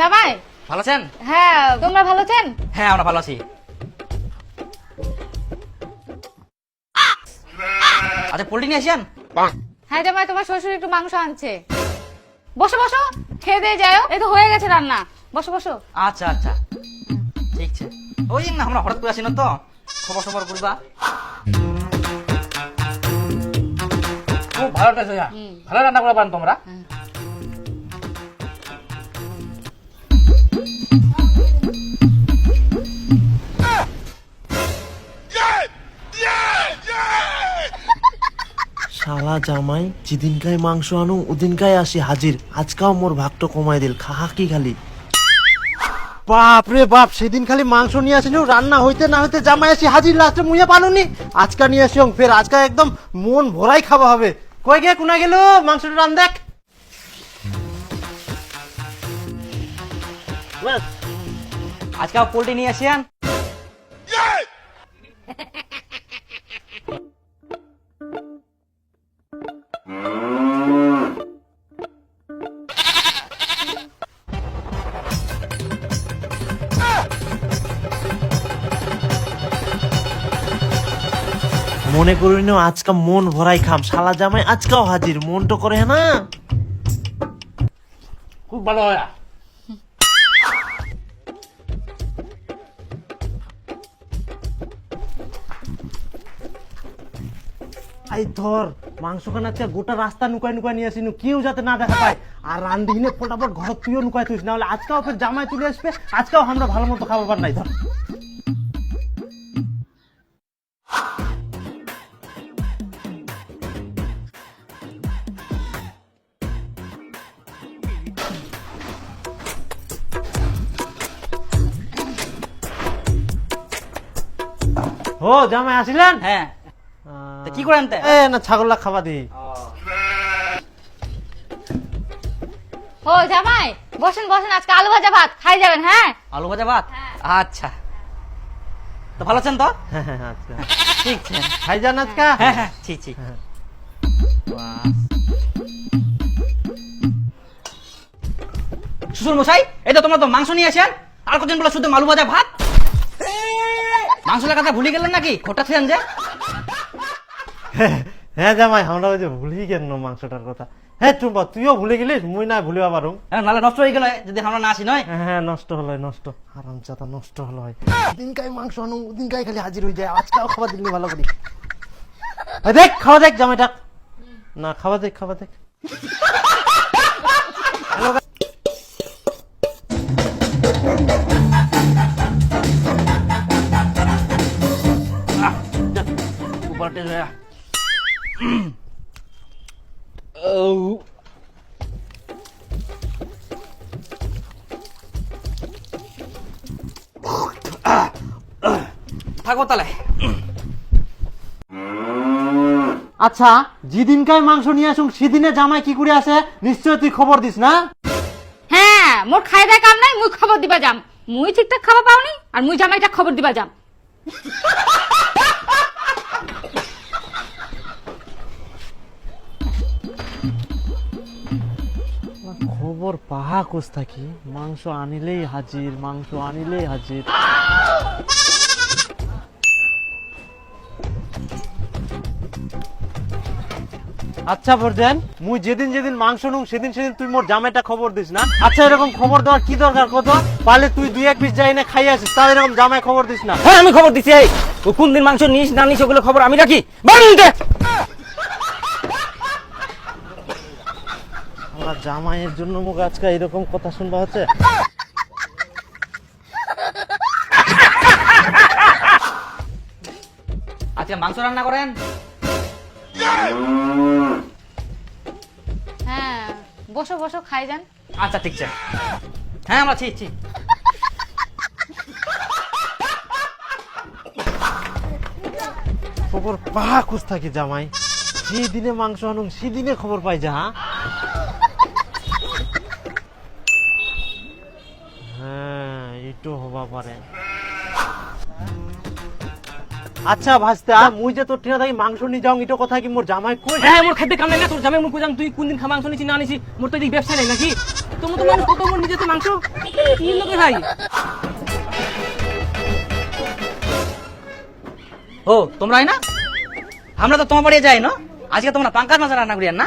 জামাই। ভালো আছেন? হ্যাঁ তোমরা ভালো আছেন? হ্যাঁ আমরা ভালো আছি। আচ্ছা পোল্ট্রি নিয়ে আসেন হ্যাঁ জামাই তোমার শ্বশুর একটু মাংস আনছে। বসো বসো। খেয়ে দিয়ে যাও। এই তো হয়ে গেছে রান্না। বসো বসো। আচ্ছা আচ্ছা। ঠিক আছে। ওই না আমরা হঠাৎ করে আসি না তো। খবর সবর করবা খুব ভালো ভালো রান্না করে পান তোমরা। শালা জামাই, যেদিনকায় মাংস আনু, ওদিনকায় আসি হাজির। আজকাও মোর ভাগটো কমাই দিল, খাহা কি খালি? বাপ রে বাপ, সেদিন খালি মাংস নিয়ে আসিল, রান্না হইতে না হইতে জামাই আসি হাজির, লাস্টে মুইয়া পালুনি আজকা নিয়ে আসি ফের আজকা একদম মন ভরাই খাওয়া হবে। কই গে কোনা গেল? মাংসটা রান দেখ। আজকে পোল্ট্রি নিয়ে আসেন মনে করি না আজকা মন ভরাই খাম। শালা জামাই আজকাও হাজির মন তো করে না। খুব ভালো হইয়া এই ধর, মাংস খানা আজকে গোটা রাস্তা নুকাই নুকাই নিয়ে আসিনু, কেউ যাতে না দেখা পায়। আর রান্ধিনে ফটাফট ঘর তুইও নুকাই তুইস না হলে আজকাও ফের জামাই তুলে আসবে, আজকাও আমরা ভালো মতো খাবার নাই, ধর। ও, জামাই আসিলেন? হ্যাঁ। কি করেন তে? এ না ছাগললা খাওয়া দি। ও জামাই বসেন বসেন আজকে আলু ভাজা ভাত খাই যাবেন হ্যাঁ? আলু ভাজা ভাত? আচ্ছা। তো ভালো আছেন তো? হ্যাঁ হ্যাঁ আচ্ছা ঠিক আছে খাই যান আজকা? হ্যাঁ হ্যাঁ ঠিক ঠিক। হ্যাঁ। শ্বশুর মশাই এই তো তোমরা তো মাংস নিয়ে আসেন আর কতদিন বলে শুধু আলু ভাজা ভাত? মাংস লাগাতে ভুলে গেলেন নাকি? খোটা ছিলেন যে? হ্যাঁ জামাই আমরা ওই যে ভুলি গেল মাংসটার কথা। হ্যাঁ টুম্পা তুইও ভুলে গেলিস? মুই না ভুলিবা পারো নাহলে নষ্ট হয়ে গেল যদি আমরা না আসি নয়? হ্যাঁ হ্যাঁ নষ্ট হলো নষ্ট। আরাম চাতা নষ্ট হলো হয় দিনকাই মাংস আনো দিনকাই খালি হাজির হয়ে যায় আজকাল খাবার দিলি ভালো করি। দেখ খাওয়া দেখ জামাইটা। না খাওয়া দেখ খাওয়া দেখ। উপরটে জয়া থাকো তাহলে। আচ্ছা যেদিনকাই মাংস নিয়ে আসুন সেদিনে জামাই কি করে আসে? নিশ্চয় তুই খবর দিস না? হ্যাঁ মোর খাই দেয় কাম নাই মুই খবর দিবা যাম। মুই ঠিকঠাক খাবার পাওনি আর মুই জামাইটা খবর দিবা যাম। খবর পাহা কোস থাকি মাংস আনিলেই হাজির, মাংস আনিলেই হাজির। আচ্ছা বরজান মুই যেদিন যেদিন মাংস নুং, সেদিন সেদিন তুই মোর জামাইটা খবর দিস না? আচ্ছা এরকম খবর দেওয়ার কি দরকার কত? পালে তুই দুই এক পিস যাই না খাই আসিস তাহলে এরকম জামাই খবর দিস না। হ্যাঁ আমি খবর দিছি, এই। কোন দিন মাংস নিস, না নিস, ওগুলো খবর আমি রাখি। বাড়িতে জামাইয়ের জন্য মুখ আজকে এরকম কথা শুনবা হচ্ছে? আজকে মাংস রান্না করেন? হ্যাঁ বসো বসো খাই যান। আচ্ছা ঠিক আছে। হ্যাঁ আমরা ঠিক ঠিক খবর পাহা খুঁজ থাকি জামাই? যেদিনে মাংস আনুন সেদিনে খবর পাই যা হ্যাঁ? এটো হবা পারে আচ্ছা মুই যে তোর ঠিনা থাকি মাংস নিয়ে যাও ইটো কথা কি মোর জামাই কই হ্যাঁ মোর নাই না তোর জামাই তুই কোন দিন খা মাংস নিছি না নিছি মোর তো এদিক ব্যবসা নাই নাকি? তোমরা তো মানুষ তোমার নিজে তো মাংস? কি লোকে ভাই? ও তোমরাই না? আমরা তো তোমার বাড়ি যাই, না? আজকে তোমরা পাঙ্কার মাছ রান্না করিয়ান না?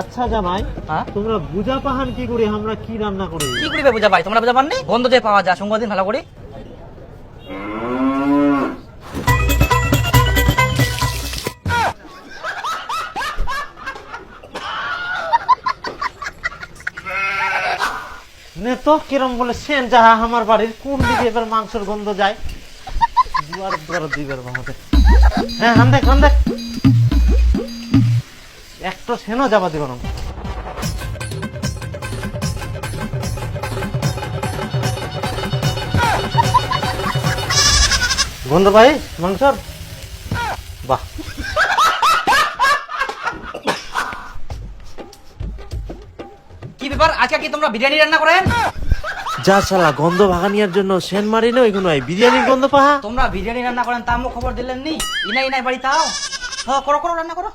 আচ্ছা জামাই হ্যাঁ? তোমরা বুঝা পাহান কি করে আমরা কি রান্না করি? কি করিবে বুঝা ভাই তোমরা বুঝা পাননি বন্ধ যে পাওয়া যায় সঙ্গ দিন ভালো করে। নে তো কিরম বলে সেন যাহা আমার বাড়ির কোন দিকে এবার মাংসের গন্ধ যায়? দুয়ার দুয়ার দিবার হ্যাঁ হান দেখ হান দেখ। একটা সেনও যাবা দিব না। গন্ধ ভাই মাংসর বাহ। কি ব্যাপার? আজকে কি তোমরা বিরিয়ানি রান্না করেন যা শালা গন্ধ ভাগানিয়ার জন্য সেন মারি না ওইখানে বিরিয়ানির গন্ধ পাহা। তোমরা বিরিয়ানি রান্না করেন তা খবর দিলেন নি ইনাই ইনাই বাড়ি তাও? হ্যাঁ করো করো রান্না করো।